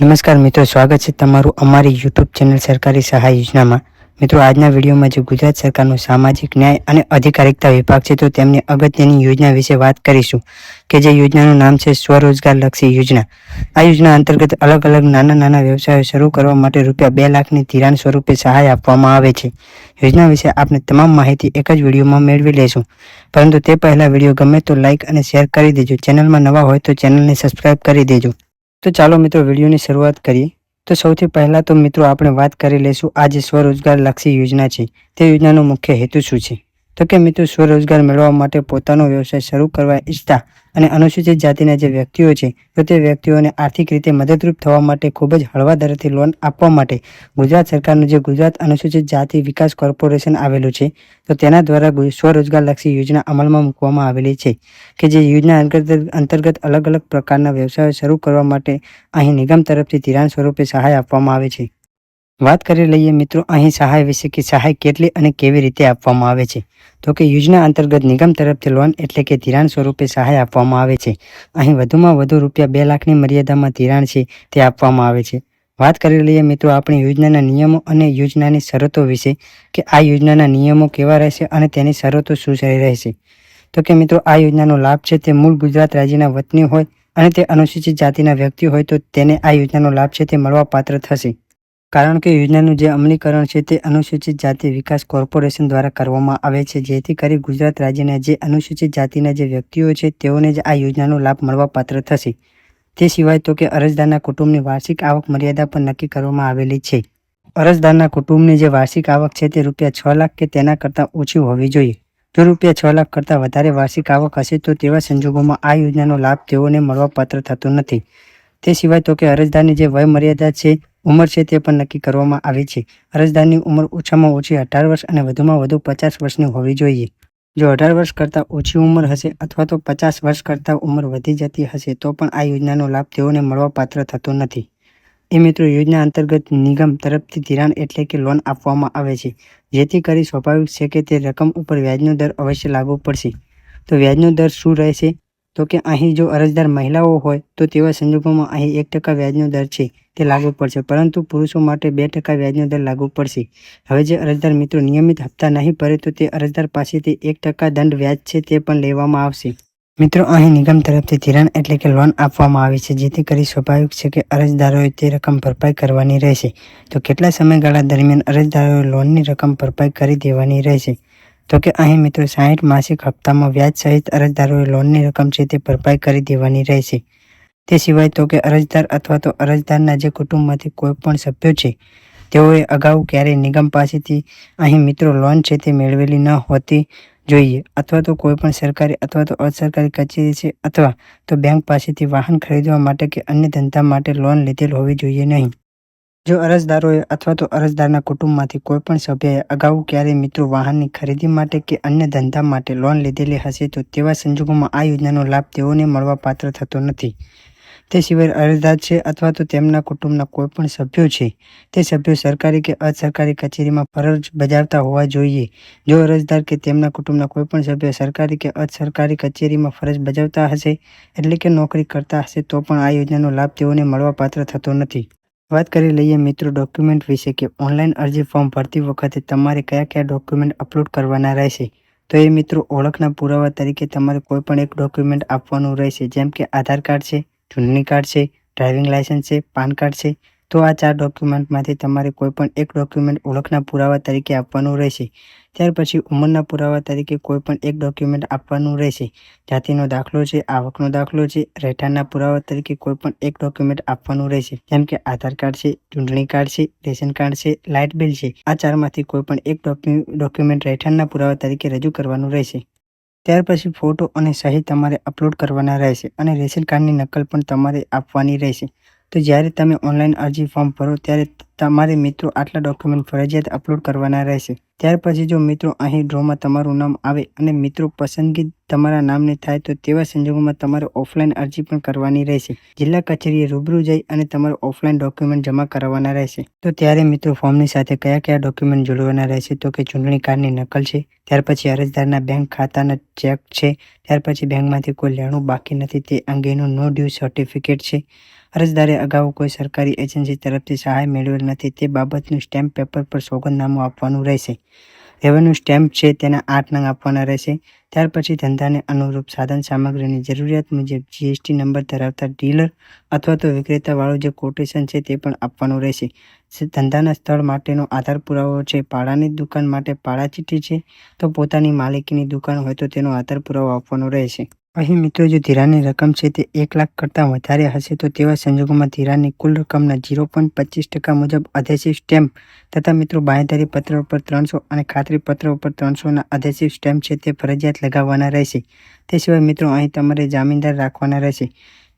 નમસ્કાર મિત્રો, સ્વાગત છે તમારું અમારી યુટ્યુબ ચેનલ સરકારી સહાય યોજનામાં. મિત્રો, આજના વિડીયોમાં જે ગુજરાત સરકારનો સામાજિક ન્યાય અને અધિકારિકતા વિભાગ છે, તો તેમની અગત્યની યોજના વિશે વાત કરીશું, કે જે યોજનાનું નામ છે સ્વરોજગાર લક્ષી યોજના. આ યોજના અંતર્ગત અલગ અલગ નાના નાના વ્યવસાયો શરૂ કરવા માટે રૂપિયા બે લાખની ધિરાણ સ્વરૂપે સહાય આપવામાં આવે છે. યોજના વિશે આપણે તમામ માહિતી એક જ વિડીયોમાં મેળવી લેશું. પરંતુ તે પહેલાં વીડિયો ગમે તો લાઇક અને શેર કરી દેજો. ચેનલમાં નવા હોય તો ચેનલને સબસ્ક્રાઇબ કરી દેજો. તો ચાલો મિત્રો વિડીયોની શરૂઆત કરીએ. તો સૌથી પહેલાં તો મિત્રો આપણે વાત કરી લઈશું આ જે સ્વરોજગાર લક્ષી યોજના છે, તે યોજનાનો મુખ્ય હેતુ શું છે? તો કે મિત્રો સ્વરોજગાર મેળવવા માટે પોતાનો વ્યવસાય શરૂ કરવા ઈચ્છતા અને અનુસૂચિત જાતિના જે વ્યક્તિઓ છે, તો તે વ્યક્તિઓને આર્થિક રીતે મદદરૂપ થવા માટે ખૂબ જ હળવા દરેથી લોન આપવા માટે ગુજરાત સરકારનું જે ગુજરાત અનુસૂચિત જાતિ વિકાસ કોર્પોરેશન આવેલું છે, તો તેના દ્વારા ગુ- સ્વરોજગાર યોજના અમલમાં મૂકવામાં આવેલી છે, કે જે યોજના અંતર્ગત અલગ અલગ પ્રકારના વ્યવસાયો શરૂ કરવા માટે અહીં નિગમ તરફથી ધિરાણ સ્વરૂપે સહાય આપવામાં આવે છે. વાત કરી લઈએ મિત્રો, અહીં સહાય વિશે કે સહાય કેટલી અને કેવી રીતે આપવામાં આવે છે? તો કે યોજના અંતર્ગત નિગમ તરફથી લોન એટલે કે ધિરાણ સ્વરૂપે સહાય આપવામાં આવે છે. અહીં વધુમાં વધુ રૂપિયા બે લાખની મર્યાદામાં ધિરાણ છે તે આપવામાં આવે છે. વાત કરી લઈએ મિત્રો આપણી યોજનાના નિયમો અને યોજનાની શરતો વિશે કે આ યોજનાના નિયમો કેવા રહેશે અને તેની શરતો શું રહેશે. તો કે મિત્રો, આ યોજનાનો લાભ છે તે મૂળ ગુજરાત રાજ્યના વતની હોય અને તે અનુસૂચિત જાતિના વ્યક્તિ હોય તો તેને આ યોજનાનો લાભ છે તે મળવા પાત્ર થશે. કારણ કે યોજનાનું જે અમલીકરણ છે તે અનુસૂચિત જાતિ વિકાસ કોર્પોરેશન દ્વારા કરવામાં આવે છે. જેથી કરી ગુજરાત રાજ્યના જે અનુસૂચિત જાતિના જે વ્યક્તિઓ છે, તેઓને જ આ યોજનાનો લાભ મળવાપાત્ર થશે. તે સિવાય તો કે અરજદારના કુટુંબની વાર્ષિક આવક મર્યાદા પણ નક્કી કરવામાં આવેલી છે. અરજદારના કુટુંબની જે વાર્ષિક આવક છે તે રૂપિયા છ લાખ કે તેના કરતાં ઓછી હોવી જોઈએ. જો રૂપિયા છ લાખ કરતાં વધારે વાર્ષિક આવક હશે તો તેવા સંજોગોમાં આ યોજનાનો લાભ તેઓને મળવાપાત્ર થતો નથી. તે સિવાય તો કે અરજદારની જે વય મર્યાદા છે ઉંમર છે તે પણ નક્કી કરવામાં આવી છે. અરજદારની ઉંમર ઓછામાં ઓછી અઢાર વર્ષ અને વધુમાં વધુ પચાસ વર્ષની હોવી જોઈએ. જો અઢાર વર્ષ કરતાં ઓછી ઉંમર હશે અથવા તો પચાસ વર્ષ કરતાં ઉંમર વધી જતી હશે, તો પણ આ યોજનાનો લાભ તેઓને મળવાપાત્ર થતો નથી. એ મિત્રો, યોજના અંતર્ગત નિગમ તરફથી ધિરાણ એટલે કે લોન આપવામાં આવે છે, જેથી કરી સ્વાભાવિક છે કે તે રકમ ઉપર વ્યાજનો દર અવશ્ય લાગુ પડશે. તો વ્યાજનો દર શું રહેશે? તો કે અહીં જો અરજદાર મહિલાઓ હોય, તો તેવા સંજોગોમાં અહીં એક ટકા વ્યાજનો દર છે, તે લાગુ પડશે. પરંતુ પુરુષો માટે બે ટકા વ્યાજનો દર લાગુ પડશે. હવે જે અરજદાર મિત્રો નિયમિત હપ્તા નહીં ભરે, તો તે અરજદાર પાસેથી એક ટકા દંડ વ્યાજ છે તે પણ લેવામાં આવશે. મિત્રો, અહીં નિગમ તરફથી ધિરાણ એટલે કે લોન આપવામાં આવી છે, જેથી કરી સ્વાભાવિક છે કે અરજદારોએ તે રકમ ભરપાઈ કરવાની રહેશે. તો કેટલા સમયગાળા દરમિયાન અરજદારોએ લોનની રકમ ભરપાઈ કરી દેવાની રહેશે? તો કે અહીં મિત્રો સાહીઠ માસિક હપ્તામાં વ્યાજ સહિત અરજદારોએ લોનની રકમ છે તે ભરપાઈ કરી દેવાની રહેશે. તે સિવાય તો કે અરજદાર અથવા તો અરજદારના જે કુટુંબમાંથી કોઈ પણ સભ્યો છે, તેઓએ અગાઉ ક્યારેય નિગમ પાસેથી અહીં મિત્રો લોન છે તે મેળવેલી ન હોતી જોઈએ. અથવા તો કોઈ પણ સરકારી અથવા તો અસરકારી કચેરી છે અથવા તો બેંક પાસેથી વાહન ખરીદવા માટે કે અન્ય ધંધા માટે લોન લીધેલ હોવી જોઈએ નહીં. જો અરજદારોએ અથવા તો અરજદારના કુટુંબમાંથી કોઈ પણ સભ્યએ અગાઉ ક્યારેય મિત્રો વાહનની ખરીદી માટે કે અન્ય ધંધા માટે લોન લીધેલી હશે, તો તેવા સંજોગોમાં આ યોજનાનો લાભ તેઓને મળવા પાત્ર થતો નથી. તે સિવાય અરજદાર છે અથવા તો તેમના કુટુંબના કોઈ પણ સભ્યો છે, તે સભ્યો સરકારી કે અસરકારી કચેરીમાં ફરજ બજાવતા હોવા જોઈએ. જો અરજદાર કે તેમના કુટુંબના કોઈ પણ સભ્ય સરકારી કે અસરકારી કચેરીમાં ફરજ બજાવતા હશે, એટલે કે નોકરી કરતા હશે, તો પણ આ યોજનાનો લાભ તેઓને મળવાપાત્ર થતો નથી. વાત કરી લઈએ મિત્રો ડોક્યુમેન્ટ વિશે કે ઓનલાઈન અરજી ફોર્મ ભરતી વખતે તમારે કયા કયા ડોક્યુમેન્ટ અપલોડ કરવાના રહેશે? તો એ મિત્રો ઓળખના પુરાવા તરીકે તમારે કોઈ પણ એક ડોક્યુમેન્ટ આપવાનું રહેશે. જેમ કે આધાર કાર્ડ છે, ચૂંટણી કાર્ડ છે ડ્રાઇવિંગ લાયસન્સ છે, પાન કાર્ડ છે. તો આ ચાર ડોક્યુમેન્ટમાંથી તમારે કોઈ પણ એક ડોક્યુમેન્ટ ઓળખના પુરાવા તરીકે આપવાનું રહેશે. ત્યાર પછી ઉંમરના પુરાવા તરીકે કોઈ પણ એક ડોક્યુમેન્ટ આપવાનું રહેશે. જાતિનો દાખલો છે, આવકનો દાખલો છે, રહેઠાણના પુરાવા તરીકે કોઈ પણ એક ડોક્યુમેન્ટ આપવાનું રહેશે. જેમ કે આધાર કાર્ડ છે, ચૂંટણી કાર્ડ છે, રેશન કાર્ડ છે, લાઇટ બિલ છે. આ ચારમાંથી કોઈ પણ એક ડોક્યુમેન્ટ રહેઠાણના પુરાવા તરીકે રજૂ કરવાનું રહેશે. ત્યાર પછી ફોટો અને સહી તમારે અપલોડ કરવાના રહેશે અને રેશન કાર્ડની નકલ પણ તમારે આપવાની રહેશે. તો જ્યારે તમે ઓનલાઈન અરજી ફોર્મ ભરો, ત્યારે તમારે મિત્રો આટલા ડોક્યુમેન્ટ ફરજિયાત અપલોડ કરવાના રહેશે. ત્યાર પછી જો મિત્રો અહીં ડ્રોમાં તમારું નામ આવે અને મિત્રો પસંદગી તમારા નામને થાય તો તેવા સંજોગોમાં તમારે ઓફલાઈન અરજી પણ કરવાની રહેશે. જિલ્લા કચેરીએ રૂબરૂ જઈ અને તમારે ઓફલાઈન ડોક્યુમેન્ટ જમા કરાવવાના રહેશે. તો ત્યારે મિત્રો ફોર્મની સાથે કયા કયા ડોક્યુમેન્ટ જોડવાના રહેશે તો કે ચૂંટણી કાર્ડની નકલ છે, ત્યાર પછી અરજદારના બેંક ખાતાના ચેક છે, ત્યાર પછી બેંકમાંથી કોઈ લેણું બાકી નથી તે અંગેનું નો ડ્યુ સર્ટિફિકેટ છે. અરજદારે અગાઉ કોઈ સરકારી એજન્સી તરફથી સહાય મેળવેલ નથી તે બાબતનું સ્ટેમ્પ પેપર પર સોગંદનામું આપવાનું રહેશે. રેવન્યુ સ્ટેમ્પ છે તેના આઠ નંગ આપવાના રહેશે. ત્યાર પછી ધંધાને અનુરૂપ સાધન સામગ્રીની જરૂરિયાત મુજબ જીએસટી નંબર ધરાવતા ડીલર અથવા તો વિક્રેતાવાળું જે કોટેશન છે તે પણ આપવાનું રહેશે. ધંધાના સ્થળ માટેનો આધાર પુરાવો છે, પાડાની દુકાન માટે પાડા ચીઠ્ઠી છે, તો પોતાની માલિકીની દુકાન હોય તો તેનો આધાર પુરાવો આપવાનો રહેશે. અહીં મિત્રો જો ધિરાણની રકમ છે તે એક લાખ કરતાં વધારે હશે, તો તેવા સંજોગોમાં ધિરાણની કુલ રકમના ઝીરો પોઈન્ટ પચીસ ટકા મુજબ અધેસિવ સ્ટેમ્પ તથા મિત્રો બાંયધારી પત્ર ઉપર ત્રણસો અને ખાતરી પત્ર ઉપર ત્રણસોના અધેસિવ સ્ટેમ્પ છે તે ફરજિયાત લગાવવાના રહેશે. તે સિવાય મિત્રો અહીં તમારે જામીનદાર રાખવાના રહેશે.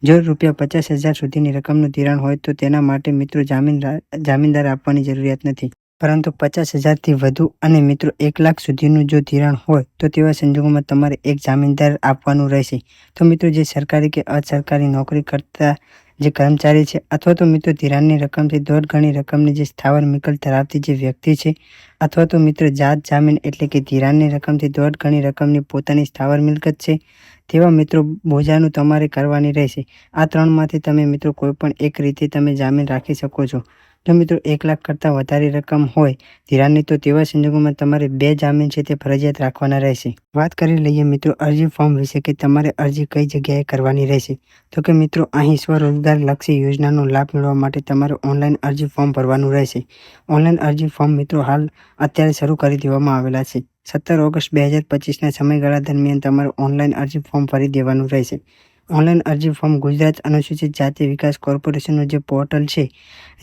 જો રૂપિયા પચાસ હજાર સુધીની રકમનું ધિરાણ હોય તો તેના માટે મિત્રો જામીન જામીનદાર આપવાની જરૂરિયાત નથી. પરંતુ પચાસ હજારથી વધુ અને મિત્રો એક લાખ સુધીનું જો ધિરાણ હોય, તો તેવા સંજોગોમાં તમારે એક જામીનદાર આપવાનું રહેશે. તો મિત્રો, જે સરકારી કે અસરકારી નોકરી કરતા જે કર્મચારી છે, અથવા તો મિત્રો ધિરાણની રકમથી દોઢ ગણી રકમની જે સ્થાવર મિકલ ધરાવતી જે વ્યક્તિ છે, અથવા તો મિત્રો જાત જામીન એટલે કે ધિરાણની રકમથી દોઢ ગણી રકમની પોતાની સ્થાવર મિલકત છે, તેવા મિત્રો બોજાનું તમારે કરવાની રહેશે. આ ત્રણમાંથી તમે મિત્રો કોઈપણ એક રીતે તમે જામીન રાખી શકો છો. જો મિત્રો એક લાખ કરતાં વધારે રકમ હોય, ધિરાણની તો તેવા સંજોગોમાં તમારે બે જામીન છે તે ફરજિયાત રાખવાના રહેશે. વાત કરી લઈએ મિત્રો અરજી ફોર્મ વિશે કે તમારે અરજી કઈ જગ્યાએ કરવાની રહેશે. તો કે મિત્રો અહીં સ્વરોજગાર લક્ષી યોજનાનો લાભ મેળવવા માટે તમારે ઓનલાઈન અરજી ફોર્મ ભરવાનું રહેશે. ઓનલાઈન અરજી ફોર્મ મિત્રો હાલ અત્યારે શરૂ કરી દેવામાં આવેલા છે. સત્તર ઓગસ્ટ બે હજાર પચીસના સમયગાળા દરમિયાન તમારે ઓનલાઈન અરજી ફોર્મ ભરી દેવાનું રહેશે. ઓનલાઈન અરજી ફોર્મ ગુજરાત અનુસૂચિત જાતિ વિકાસ કોર્પોરેશનનું જે પોર્ટલ છે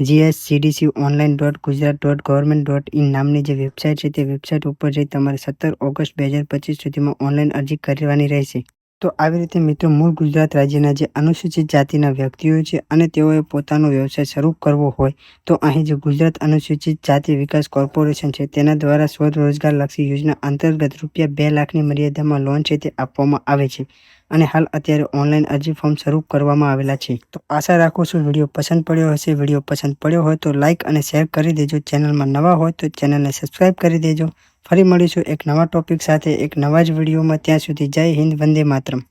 GSCDC online dot Gujarat dot government dot in નામની જે વેબસાઇટ છે તે વેબસાઇટ ઉપર જઈ તમારે સત્તર ઓગસ્ટ બે હજાર પચીસ સુધીમાં ઓનલાઈન અરજી કરવાની રહેશે. તો આવી રીતે મિત્રો મૂળ ગુજરાત રાજ્યના જે અનુસૂચિત જાતિના વ્યક્તિઓ છે અને તેઓએ પોતાનો વ્યવસાય શરૂ કરવો હોય, તો અહીં જે ગુજરાત અનુસૂચિત જાતિ વિકાસ કોર્પોરેશન છે તેના દ્વારા સ્વરોજગાર લક્ષી યોજના અંતર્ગત રૂપિયા બે લાખની મર્યાદામાં લોન છે તે આપવામાં આવે છે અને હાલ અત્યારે ઓનલાઈન અરજી ફોર્મ શરૂ કરવામાં આવેલા છે. તો આશા રાખું છું વીડિયો પસંદ પડ્યો હશે. વીડિયો પસંદ પડ્યો હોય તો લાઇક અને શેર કરી દેજો. ચેનલમાં નવા હોય તો ચેનલને સબસ્ક્રાઈબ કરી દેજો. ફરી મળીશું એક નવા ટોપિક સાથે, એક નવા જ વિડીયોમાં ત્યાં સુધી જય હિન્દ, વંદે માતરમ.